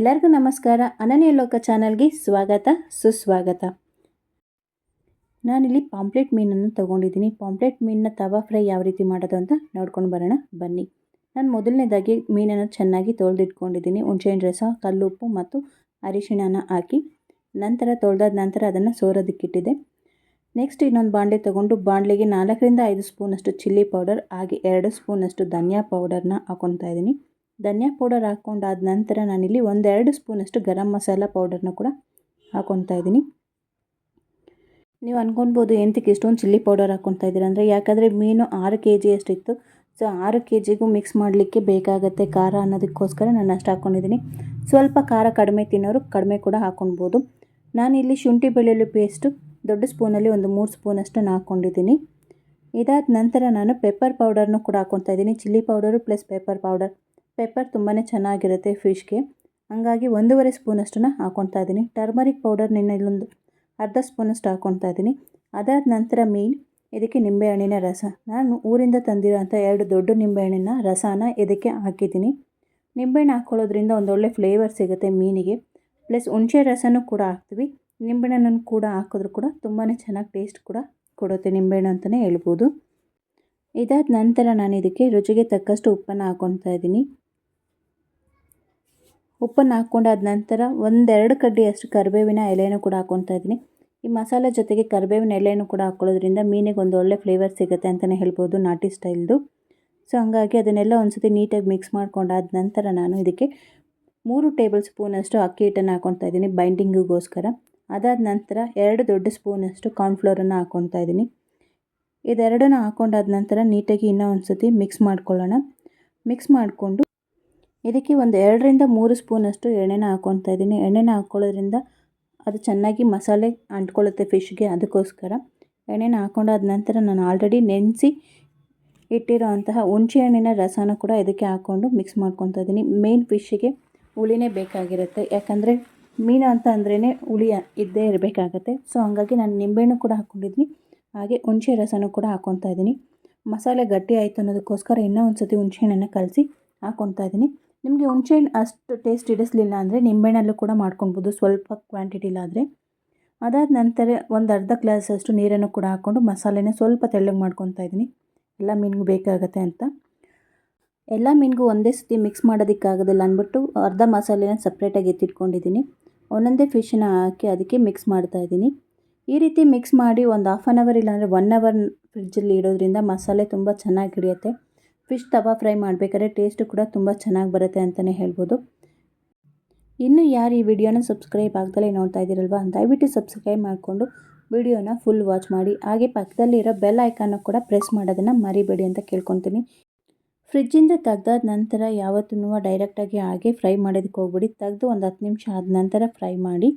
ಎಲ್ಲರಿಗೂ ನಮಸ್ಕಾರ. ಅನನ್ಯ ಲೋಕ ಚಾನಲ್ಗೆ ಸ್ವಾಗತ, ಸುಸ್ವಾಗತ. ನಾನಿಲ್ಲಿ ಪಾಂಪ್ಲೆಟ್ ಮೀನನ್ನು ತೊಗೊಂಡಿದ್ದೀನಿ. ಪಾಂಪ್ಲೆಟ್ ಮೀನನ್ನ ತವಾ ಫ್ರೈ ಯಾವ ರೀತಿ ಮಾಡೋದು ಅಂತ ನೋಡ್ಕೊಂಡು ಬರೋಣ. ಬನ್ನಿ. ನಾನು ಮೊದಲನೇದಾಗಿ ಮೀನನ್ನು ಚೆನ್ನಾಗಿ ತೊಳೆದಿಟ್ಕೊಂಡಿದ್ದೀನಿ. ಹುಣಸೆಹಣ್ಣು ರಸ ಕಲ್ಲುಪ್ಪು ಮತ್ತು ಅರಿಶಿಣನ ಹಾಕಿ ನಂತರ ತೊಳೆದಾದ ನಂತರ ಅದನ್ನು ಸೋರೋದಕ್ಕಿಟ್ಟಿದೆ ನೆಕ್ಸ್ಟ್ ಇನ್ನೊಂದು ಬಾಣಲೆ ತೊಗೊಂಡು ಬಾಂಡ್ಲೆಗೆ ನಾಲ್ಕರಿಂದ ಐದು ಸ್ಪೂನಷ್ಟು ಚಿಲ್ಲಿ ಪೌಡರ್ ಹಾಗೆ ಎರಡು ಸ್ಪೂನಷ್ಟು ಧನಿಯಾ ಪೌಡರ್ನ ಹಾಕ್ಕೊತಾ ಇದ್ದೀನಿ. ಧನಿಯಾ ಪೌಡರ್ ಹಾಕ್ಕೊಂಡಾದ ನಂತರ ನಾನಿಲ್ಲಿ ಒಂದೆರಡು ಸ್ಪೂನಷ್ಟು ಗರಂ ಮಸಾಲ ಪೌಡರ್ನ ಕೂಡ ಹಾಕ್ಕೊತಾ ಇದ್ದೀನಿ. ನೀವು ಅಂದ್ಕೊಳ್ಬೋದು ಎಂತಕ್ಕೆ ಇಷ್ಟೊಂದು ಚಿಲ್ಲಿ ಪೌಡರ್ ಹಾಕ್ಕೊತಾ ಇದ್ದೀರ ಅಂದರೆ ಯಾಕಂದರೆ ಮೀನು ಆರು ಕೆ ಜಿ ಅಷ್ಟಿತ್ತು. ಸೊ ಆರು ಕೆ ಜಿಗೂ ಮಿಕ್ಸ್ ಮಾಡಲಿಕ್ಕೆ ಬೇಕಾಗತ್ತೆ ಖಾರ ಅನ್ನೋದಕ್ಕೋಸ್ಕರ ನಾನು ಅಷ್ಟು ಹಾಕ್ಕೊಂಡಿದ್ದೀನಿ ಸ್ವಲ್ಪ ಖಾರ ಕಡಿಮೆ ತಿನ್ನೋರು ಕಡಿಮೆ ಕೂಡ ಹಾಕ್ಕೊಳ್ಬೋದು ನಾನಿಲ್ಲಿ ಶುಂಠಿ ಬೆಳ್ಳುಳ್ಳಿ ಪೇಸ್ಟು ದೊಡ್ಡ ಸ್ಪೂನಲ್ಲಿ ಒಂದು ಮೂರು ಸ್ಪೂನಷ್ಟನ್ನು ಹಾಕ್ಕೊಂಡಿದ್ದೀನಿ ಇದಾದ ನಂತರ ನಾನು ಪೆಪ್ಪರ್ ಪೌಡರ್ನು ಕೂಡ ಹಾಕ್ಕೊತಾ ಇದ್ದೀನಿ. Chilli powder plus pepper powder. Pepper ತುಂಬಾ ಚೆನ್ನಾಗಿರುತ್ತೆ ಫಿಶ್ಗೆ. ಹಾಗಾಗಿ ಒಂದೂವರೆ ಸ್ಪೂನಷ್ಟನ್ನು ಹಾಕ್ಕೊತಾ ಇದ್ದೀನಿ ಟರ್ಮರಿಕ್ ಪೌಡರ್ ನಿನ್ನೆ ಇಲ್ಲೊಂದು ಅರ್ಧ ಸ್ಪೂನಷ್ಟು ಹಾಕ್ಕೊತಾ ಇದ್ದೀನಿ ಅದಾದ ನಂತರ ಮೀನು, ಇದಕ್ಕೆ ನಿಂಬೆಹಣ್ಣಿನ ರಸ. ನಾನು ಊರಿಂದ ತಂದಿರೋಂಥ ಎರಡು ದೊಡ್ಡ ನಿಂಬೆಹಣ್ಣಿನ ರಸನ ಇದಕ್ಕೆ ಹಾಕಿದ್ದೀನಿ. ನಿಂಬೆಹಣ್ಣು ಹಾಕ್ಕೊಳ್ಳೋದ್ರಿಂದ ಒಂದೊಳ್ಳೆ ಫ್ಲೇವರ್ ಸಿಗುತ್ತೆ ಮೀನಿಗೆ. ಪ್ಲಸ್ ಹುಣಸೆ ರಸನೂ ಕೂಡ ಹಾಕ್ತೀವಿ. ನಿಂಬೆಹಣ್ಣನ್ನು ಕೂಡ ಹಾಕಿದ್ರು ಕೂಡ ತುಂಬಾ ಚೆನ್ನಾಗಿ ಟೇಸ್ಟ್ ಕೂಡ ಕೊಡುತ್ತೆ ನಿಂಬೆಹಣ್ಣು ಅಂತಲೇ ಹೇಳ್ಬೋದು. ಇದಾದ ನಂತರ ನಾನು ಇದಕ್ಕೆ ರುಚಿಗೆ ತಕ್ಕಷ್ಟು ಉಪ್ಪನ್ನು ಹಾಕ್ಕೊತಾ ಇದ್ದೀನಿ ಉಪ್ಪನ್ನು ಹಾಕ್ಕೊಂಡಾದ ನಂತರ ಒಂದೆರಡು ಕಡ್ಡಿಯಷ್ಟು ಕರಿಬೇವಿನ ಎಲೆಯನ್ನು ಕೂಡ ಹಾಕ್ಕೊತಾ ಇದ್ದೀನಿ. ಈ ಮಸಾಲೆ ಜೊತೆಗೆ ಕರಿಬೇವಿನ ಎಲೆಯನ್ನು ಕೂಡ ಹಾಕ್ಕೊಳ್ಳೋದ್ರಿಂದ ಮೀನಿಗೆ ಒಂದು ಒಳ್ಳೆ ಫ್ಲೇವರ್ ಸಿಗುತ್ತೆ ಅಂತಲೇ ಹೇಳ್ಬೋದು ನಾಟಿ ಸ್ಟೈಲ್ದು. ಸೊ ಹಂಗಾಗಿ ಅದನ್ನೆಲ್ಲ ಒಂದು ಸತಿ ನೀಟಾಗಿ ಮಿಕ್ಸ್ ಮಾಡ್ಕೊಂಡಾದ ನಂತರ ನಾನು ಇದಕ್ಕೆ ಮೂರು ಟೇಬಲ್ ಸ್ಪೂನಷ್ಟು ಅಕ್ಕಿ ಹಿಟ್ಟನ್ನು ಹಾಕ್ಕೊತಾ ಇದ್ದೀನಿ ಬೈಂಡಿಂಗಿಗೋಸ್ಕರ ಅದಾದ ನಂತರ ಎರಡು ದೊಡ್ಡ ಸ್ಪೂನಷ್ಟು ಕಾರ್ನ್ಫ್ಲೋರನ್ನು ಹಾಕ್ಕೊತಾ ಇದ್ದೀನಿ. ಇದೆರಡನ್ನು ಹಾಕ್ಕೊಂಡಾದ ನಂತರ ನೀಟಾಗಿ ಇನ್ನೂ ಒಂದು ಸತಿ ಮಿಕ್ಸ್ ಮಾಡ್ಕೊಳ್ಳೋಣ. ಮಿಕ್ಸ್ ಮಾಡಿಕೊಂಡು ಇದಕ್ಕೆ ಒಂದು ಎರಡರಿಂದ ಮೂರು ಸ್ಪೂನಷ್ಟು ಎಣ್ಣೆನ ಹಾಕ್ಕೊತಾ ಇದ್ದೀನಿ. ಎಣ್ಣೆನ ಹಾಕ್ಕೊಳ್ಳೋದ್ರಿಂದ ಅದು ಚೆನ್ನಾಗಿ ಮಸಾಲೆ ಅಂಟ್ಕೊಳ್ಳುತ್ತೆ ಫಿಶ್ಗೆ, ಅದಕ್ಕೋಸ್ಕರ. ಎಣ್ಣೆನ ಹಾಕ್ಕೊಂಡಾದ ನಂತರ ನಾನು ಆಲ್ರೆಡಿ ನೆನೆಸಿ ಇಟ್ಟಿರೋ ಅಂತಹ ಹುಣಸೆ ರಸನ ಕೂಡ ಇದಕ್ಕೆ ಹಾಕ್ಕೊಂಡು ಮಿಕ್ಸ್ ಮಾಡ್ಕೊತಾ ಇದ್ದೀನಿ. ಮೇನ್ ಫಿಶ್ಶಿಗೆ ಹುಳಿನೇ ಬೇಕಾಗಿರುತ್ತೆ. ಯಾಕಂದರೆ ಮೀನು ಅಂತ ಅಂದ್ರೇ ಹುಳಿ ಇದ್ದೇ ಇರಬೇಕಾಗತ್ತೆ. ಸೊ, ಹಾಗಾಗಿ ನಾನು ನಿಂಬೆಹಣ್ಣು ಕೂಡ ಹಾಕ್ಕೊಂಡಿದ್ದೀನಿ ಹಾಗೆ ಹುಣಸೆ ರಸನೂ ಕೂಡ ಹಾಕ್ಕೊತಾ ಇದ್ದೀನಿ. ಮಸಾಲೆ ಗಟ್ಟಿ ಆಯಿತು ಅನ್ನೋದಕ್ಕೋಸ್ಕರ ಇನ್ನೂ ಒಂದು ಸತಿ ಹುಣಸೆ ಹಣ್ಣನ್ನು ಕಲಸಿ ಹಾಕ್ಕೊತಾ ಇದ್ದೀನಿ. ನಿಮಗೆ ಹುಣಸೆಹಣ್ಣು ಅಷ್ಟು ಟೇಸ್ಟ್ ಹಿಡಿಸ್ಲಿಲ್ಲ ಅಂದರೆ ನಿಂಬೆಹಣ್ಣಲ್ಲೂ ಕೂಡ ಮಾಡ್ಕೊಳ್ಬೋದು ಸ್ವಲ್ಪ ಕ್ವಾಂಟಿಟಿಲಾದರೆ ಅದಾದ ನಂತರ ಒಂದು ಅರ್ಧ ಗ್ಲಾಸಷ್ಟು ನೀರನ್ನು ಕೂಡ ಹಾಕ್ಕೊಂಡು ಮಸಾಲೆನ ಸ್ವಲ್ಪ ತೆಳ್ಳಗೆ ಮಾಡ್ಕೊತಾ ಇದ್ದೀನಿ. ಎಲ್ಲ ಮೀನಿಗೂ ಬೇಕಾಗತ್ತೆ ಅಂತ. ಎಲ್ಲ ಮೀನಿಗೂ ಒಂದೇ ಸತಿ ಮಿಕ್ಸ್ ಮಾಡೋದಕ್ಕಾಗೋದಿಲ್ಲ ಅಂದ್ಬಿಟ್ಟು ಅರ್ಧ ಮಸಾಲೆನ ಸಪ್ರೇಟಾಗಿ ಎತ್ತಿಟ್ಕೊಂಡಿದ್ದೀನಿ. ಒಂದೊಂದೇ ಫಿಶನ್ನ ಹಾಕಿ ಅದಕ್ಕೆ ಮಿಕ್ಸ್ ಮಾಡ್ತಾ ಇದ್ದೀನಿ. ಈ ರೀತಿ ಮಿಕ್ಸ್ ಮಾಡಿ ಒಂದು ಹಾಫ್ ಆನ್ ಅವರ್ ಇಲ್ಲಾಂದರೆ ಒನ್ ಅವರ್ ಫ್ರಿಡ್ಜಲ್ಲಿ ಇಡೋದ್ರಿಂದ ಮಸಾಲೆ ತುಂಬ ಚೆನ್ನಾಗಿ ಹಿಡಿಯುತ್ತೆ. ಫಿಶ್ ತವಾ ಫ್ರೈ ಮಾಡಬೇಕಾದ್ರೆ ಟೇಸ್ಟು ಕೂಡ ತುಂಬ ಚೆನ್ನಾಗಿ ಬರುತ್ತೆ ಅಂತಲೇ ಹೇಳ್ಬೋದು. ಇನ್ನು ಯಾರು ಈ ವಿಡಿಯೋನ ಸಬ್ಸ್ಕ್ರೈಬ್ ಆಗ್ದಲೇ ನೋಡ್ತಾ ಇದ್ದೀರಲ್ವ, ದಯವಿಟ್ಟು ಸಬ್ಸ್ಕ್ರೈಬ್ ಮಾಡಿಕೊಂಡು ವಿಡಿಯೋನ ಫುಲ್ ವಾಚ್ ಮಾಡಿ. ಹಾಗೆ ಪಕ್ಕದಲ್ಲಿರೋ ಬೆಲ್ ಐಕಾನು ಕೂಡ ಪ್ರೆಸ್ ಮಾಡೋದನ್ನು ಮರಿಬೇಡಿ ಅಂತ ಕೇಳ್ಕೊತೀನಿ. ಫ್ರಿಜ್ಜಿಂದ ತೆಗ್ದಾದ ನಂತರ ಯಾವತ್ತೂ ಡೈರೆಕ್ಟಾಗಿ ಹಾಗೆ ಫ್ರೈ ಮಾಡೋದಕ್ಕೆ ಹೋಗ್ಬಿಡಿ. ತೆಗೆದು ಒಂದು ಹತ್ತು ನಿಮಿಷ ಆದ ನಂತರ ಫ್ರೈ ಮಾಡಿ.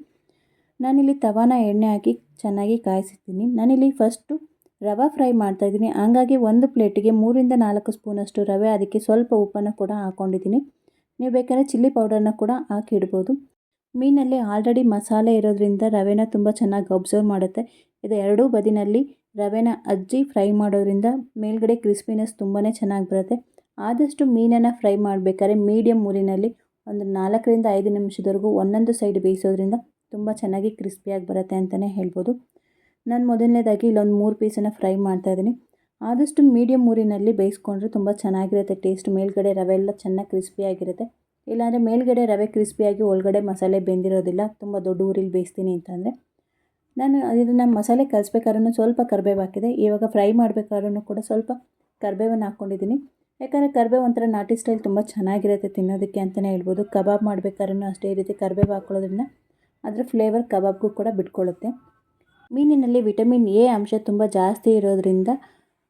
ನಾನಿಲ್ಲಿ ತವಾನ ಎಣ್ಣೆ ಹಾಕಿ ಚೆನ್ನಾಗಿ ಕಾಯಿಸಿದ್ದೀನಿ ನಾನಿಲ್ಲಿ ಫಸ್ಟು ರವೆ ಫ್ರೈ ಮಾಡ್ತಾ ಇದ್ದೀನಿ. ಹಂಗಾಗಿ ಒಂದು ಪ್ಲೇಟಿಗೆ ಮೂರಿಂದ ನಾಲ್ಕು ಸ್ಪೂನಷ್ಟು ರವೆ, ಅದಕ್ಕೆ ಸ್ವಲ್ಪ ಉಪ್ಪನ್ನು ಕೂಡ ಹಾಕ್ಕೊಂಡಿದ್ದೀನಿ ನೀವು ಬೇಕಾದ್ರೆ ಚಿಲ್ಲಿ ಪೌಡರ್ನ ಕೂಡ ಹಾಕಿಡ್ಬೋದು ಮೀನಲ್ಲಿ ಆಲ್ರೆಡಿ ಮಸಾಲೆ ಇರೋದ್ರಿಂದ ರವೆನ ತುಂಬ ಚೆನ್ನಾಗಿ ಅಬ್ಸರ್ವ್ ಮಾಡುತ್ತೆ. ಇದು ಎರಡೂ ಬದಿನಲ್ಲಿ ರವೆನ ಅಜ್ಜಿ ಫ್ರೈ ಮಾಡೋದ್ರಿಂದ ಮೇಲ್ಗಡೆ ಕ್ರಿಸ್ಪಿನೆಸ್ ತುಂಬಾ ಚೆನ್ನಾಗಿ ಬರುತ್ತೆ. ಆದಷ್ಟು ಮೀನನ್ನು ಫ್ರೈ ಮಾಡಬೇಕಾದ್ರೆ ಮೀಡಿಯಮ್ ಊರಿನಲ್ಲಿ ಒಂದು ನಾಲ್ಕರಿಂದ ಐದು ನಿಮಿಷದವರೆಗೂ ಒಂದೊಂದು ಸೈಡ್ ಬೇಯಿಸೋದ್ರಿಂದ ತುಂಬ ಚೆನ್ನಾಗಿ ಕ್ರಿಸ್ಪಿಯಾಗಿ ಬರುತ್ತೆ ಅಂತಲೇ ಹೇಳ್ಬೋದು. ನಾನು ಮೊದಲನೇದಾಗಿ ಇಲ್ಲೊಂದು ಮೂರು ಪೀಸನ್ನು ಫ್ರೈ ಮಾಡ್ತಾಯಿದ್ದೀನಿ ಆದಷ್ಟು ಮೀಡಿಯಮ್ ಊರಿನಲ್ಲಿ ಬೇಯಿಸ್ಕೊಂಡ್ರೆ ತುಂಬ ಚೆನ್ನಾಗಿರುತ್ತೆ ಟೇಸ್ಟ್ ಮೇಲ್ಗಡೆ ರವೆ ಎಲ್ಲ ಚೆನ್ನಾಗಿ ಕ್ರಿಸ್ಪಿಯಾಗಿರುತ್ತೆ ಇಲ್ಲಾಂದರೆ ಮೇಲ್ಗಡೆ ರವೆ ಕ್ರಿಸ್ಪಿಯಾಗಿ ಒಳಗಡೆ ಮಸಾಲೆ ಬೆಂದಿರೋದಿಲ್ಲ. ತುಂಬ ದೊಡ್ಡ ಊರಿಲಿ ಬೇಯಿಸ್ತೀನಿ ಅಂತಂದರೆ. ನಾನು ಇದನ್ನು ಮಸಾಲೆ ಕಲಿಸ್ಬೇಕಾದ್ರೂ ಸ್ವಲ್ಪ ಕರಿಬೇವು ಹಾಕಿದೆ. ಇವಾಗ ಫ್ರೈ ಮಾಡಬೇಕಾದ್ರೂ ಕೂಡ ಸ್ವಲ್ಪ ಕರಿಬೇವನ್ನು ಹಾಕ್ಕೊಂಡಿದ್ದೀನಿ. ಯಾಕಂದರೆ ಕರಿಬೇವು ಒಂಥರ ನಾಟಿ ಸ್ಟೈಲ್ ತುಂಬ ಚೆನ್ನಾಗಿರುತ್ತೆ ತಿನ್ನೋದಕ್ಕೆ ಅಂತಲೇ ಹೇಳ್ಬೋದು. ಕಬಾಬ್ ಮಾಡಬೇಕಾದ್ರೂ ಅಷ್ಟೇ ರೀತಿ ಕರಿಬೇವು ಹಾಕ್ಕೊಳ್ಳೋದ್ರಿಂದ ಅದರ ಫ್ಲೇವರ್ ಕಬಾಬ್ಗೂ ಕೂಡ ಬಿಟ್ಕೊಳ್ಳುತ್ತೆ. ಮೀನಿನಲ್ಲಿ ವಿಟಮಿನ್ ಎ ಅಂಶ ತುಂಬ ಜಾಸ್ತಿ ಇರೋದರಿಂದ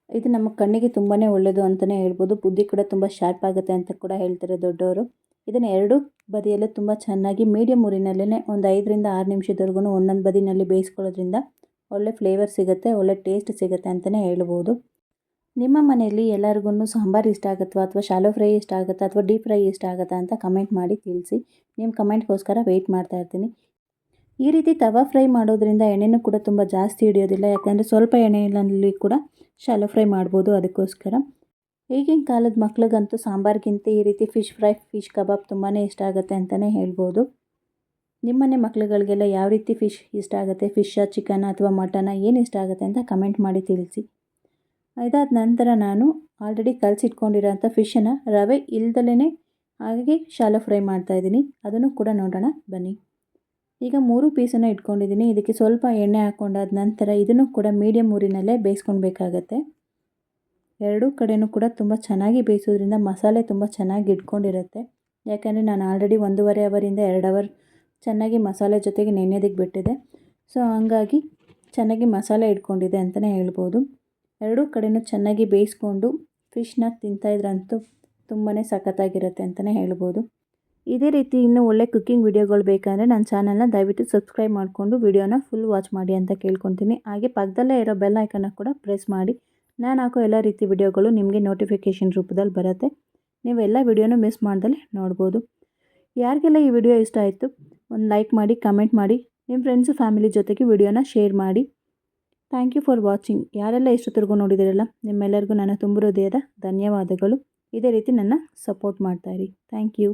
ಇದು ನಮ್ಮ ಕಣ್ಣಿಗೆ ತುಂಬಾ ಒಳ್ಳೆಯದು ಅಂತಲೇ ಹೇಳ್ಬೋದು. ಬುದ್ಧಿ ಕೂಡ ತುಂಬ ಶಾರ್ಪ್ ಆಗುತ್ತೆ ಅಂತ ಕೂಡ ಹೇಳ್ತಾರೆ ದೊಡ್ಡವರು. ಇದನ್ನು ಎರಡೂ ಬದಿಯಲ್ಲೂ ತುಂಬ ಚೆನ್ನಾಗಿ ಮೀಡಿಯಮ್ ಊರಿನಲ್ಲೇ ಒಂದು ಐದರಿಂದ ಆರು ನಿಮಿಷದವರೆಗೂ ಒಂದೊಂದು ಬದಿನಲ್ಲಿ ಬೇಯಿಸ್ಕೊಳ್ಳೋದ್ರಿಂದ ಒಳ್ಳೆ ಫ್ಲೇವರ್ ಸಿಗುತ್ತೆ, ಒಳ್ಳೆ ಟೇಸ್ಟ್ ಸಿಗುತ್ತೆ ಅಂತಲೇ ಹೇಳ್ಬೋದು. ನಿಮ್ಮ ಮನೆಯಲ್ಲಿ ಎಲ್ಲರಿಗೂ ಸಾಂಬಾರು ಇಷ್ಟ ಆಗುತ್ತೋ ಅಥವಾ ಶಾಲೋ ಫ್ರೈ ಇಷ್ಟ ಆಗುತ್ತಾ ಅಥವಾ ಡೀಪ್ ಫ್ರೈ ಇಷ್ಟ ಆಗುತ್ತಾ ಅಂತ ಕಮೆಂಟ್ ಮಾಡಿ ತಿಳಿಸಿ. ನಿಮ್ಮ ಕಮೆಂಟ್ಗೋಸ್ಕರ ವೆಯ್ಟ್ ಮಾಡ್ತಾ ಇರ್ತೀನಿ. ಈ ರೀತಿ ತವಾ ಫ್ರೈ ಮಾಡೋದ್ರಿಂದ ಎಣ್ಣೆನೂ ಕೂಡ ತುಂಬ ಜಾಸ್ತಿ ಹಿಡಿಯೋದಿಲ್ಲ. ಯಾಕಂದರೆ ಸ್ವಲ್ಪ ಎಣ್ಣೆಯಲ್ಲಿ ಕೂಡ ಶಾಲೋ ಫ್ರೈ ಮಾಡ್ಬೋದು ಅದಕ್ಕೋಸ್ಕರ. ಈಗಿನ ಕಾಲದ ಮಕ್ಳಿಗಂತೂ ಸಾಂಬಾರ್ಗಿಂತ ಈ ರೀತಿ ಫಿಶ್ ಫ್ರೈ ಫಿಶ್ ಕಬಾಬ್ ತುಂಬಾ ಇಷ್ಟ ಆಗುತ್ತೆ ಅಂತಲೇ ಹೇಳ್ಬೋದು. ನಿಮ್ಮನೆ ಮಕ್ಳುಗಳಿಗೆಲ್ಲ ಯಾವ ರೀತಿ ಫಿಶ್ ಇಷ್ಟ ಆಗುತ್ತೆ? ಫಿಶ್ಶಾ ಚಿಕನ್ ಅಥವಾ ಮಟನ ಏನು ಇಷ್ಟ ಆಗುತ್ತೆ ಅಂತ ಕಮೆಂಟ್ ಮಾಡಿ ತಿಳಿಸಿ. ಇದಾದ ನಂತರ ನಾನು ಆಲ್ರೆಡಿ ಕಲಸಿಟ್ಕೊಂಡಿರೋಂಥ ಫಿಶನ್ನು ರವೆ ಇಲ್ದಲೇ ಹಾಗೆ ಶಾಲೋ ಫ್ರೈ ಮಾಡ್ತಾಯಿದ್ದೀನಿ ಅದನ್ನು ಕೂಡ ನೋಡೋಣ. ಬನ್ನಿ. ಈಗ ಮೂರು ಪೀಸನ್ನು ಇಟ್ಕೊಂಡಿದ್ದೀನಿ. ಇದಕ್ಕೆ ಸ್ವಲ್ಪ ಎಣ್ಣೆ ಹಾಕ್ಕೊಂಡಾದ ನಂತರ ಇದನ್ನು ಕೂಡ ಮೀಡಿಯಮ್ ಊರಿನಲ್ಲೇ ಬೇಯಿಸ್ಕೊಳ್ಬೇಕಾಗತ್ತೆ. ಎರಡೂ ಕಡೆಯೂ ಕೂಡ ತುಂಬ ಚೆನ್ನಾಗಿ ಬೇಯಿಸೋದ್ರಿಂದ ಮಸಾಲೆ ತುಂಬ ಚೆನ್ನಾಗಿ ಇಟ್ಕೊಂಡಿರುತ್ತೆ. ಯಾಕೆಂದರೆ ನಾನು ಆಲ್ರೆಡಿ ಒಂದೂವರೆ ಅವರಿಂದ ಎರಡು ಅವರ್ ಚೆನ್ನಾಗಿ ಮಸಾಲೆ ಜೊತೆಗೆ ನೆನೆಯೋದಕ್ಕೆ ಬಿಟ್ಟಿದೆ ಸೊ, ಹಂಗಾಗಿ ಚೆನ್ನಾಗಿ ಮಸಾಲೆ ಇಟ್ಕೊಂಡಿದೆ ಅಂತಲೇ ಹೇಳ್ಬೋದು. ಎರಡೂ ಕಡೆಯೂ ಚೆನ್ನಾಗಿ ಬೇಯಿಸ್ಕೊಂಡು ಫಿಶ್ನ ತಿಂತಾಯಿದ್ರಂತೂ ತುಂಬಾ ಸಖತ್ತಾಗಿರುತ್ತೆ ಅಂತಲೇ ಹೇಳ್ಬೋದು. ಇದೇ ರೀತಿ ಇನ್ನೂ ಒಳ್ಳೆ ಕುಕ್ಕಿಂಗ್ ವೀಡಿಯೋಗಳು ಬೇಕಂದರೆ ನನ್ನ ಚಾನಲ್ನ ದಯವಿಟ್ಟು ಸಬ್ಸ್ಕ್ರೈಬ್ ಮಾಡಿಕೊಂಡು ವೀಡಿಯೋನ ಫುಲ್ ವಾಚ್ ಮಾಡಿ ಅಂತ ಕೇಳ್ಕೊತೀನಿ. ಹಾಗೆ ಪಕ್ಕದಲ್ಲೇ ಇರೋ ಬೆಲ್ ಐಕನ್ನ ಕೂಡ ಪ್ರೆಸ್ ಮಾಡಿ. ನಾನು ಹಾಕೋ ಎಲ್ಲ ರೀತಿ ವಿಡಿಯೋಗಳು ನಿಮಗೆ ನೋಟಿಫಿಕೇಷನ್ ರೂಪದಲ್ಲಿ ಬರುತ್ತೆ. ನೀವು ಎಲ್ಲ ವಿಡಿಯೋನೂ ಮಿಸ್ ಮಾಡ್ದಲ್ಲಿ ನೋಡ್ಬೋದು. ಯಾರಿಗೆಲ್ಲ ಈ ವಿಡಿಯೋ ಇಷ್ಟ ಆಯಿತು, ಒಂದು ಲೈಕ್ ಮಾಡಿ ಕಮೆಂಟ್ ಮಾಡಿ ನಿಮ್ಮ ಫ್ರೆಂಡ್ಸು ಫ್ಯಾಮಿಲಿ ಜೊತೆಗೆ ವಿಡಿಯೋನ ಶೇರ್ ಮಾಡಿ. ಥ್ಯಾಂಕ್ ಯು ಫಾರ್ ವಾಚಿಂಗ್ ಯಾರೆಲ್ಲ ಇಷ್ಟೊತ್ತರೆಗೂ ನೋಡಿದಿರಲ್ಲ, ನಿಮ್ಮೆಲ್ಲರಿಗೂ ನನ್ನ ತುಂಬ ಹೃದಯದ ಧನ್ಯವಾದಗಳು. ಇದೇ ರೀತಿ ನನ್ನ ಸಪೋರ್ಟ್ ಮಾಡ್ತಾಯಿರಿ ಥ್ಯಾಂಕ್ ಯು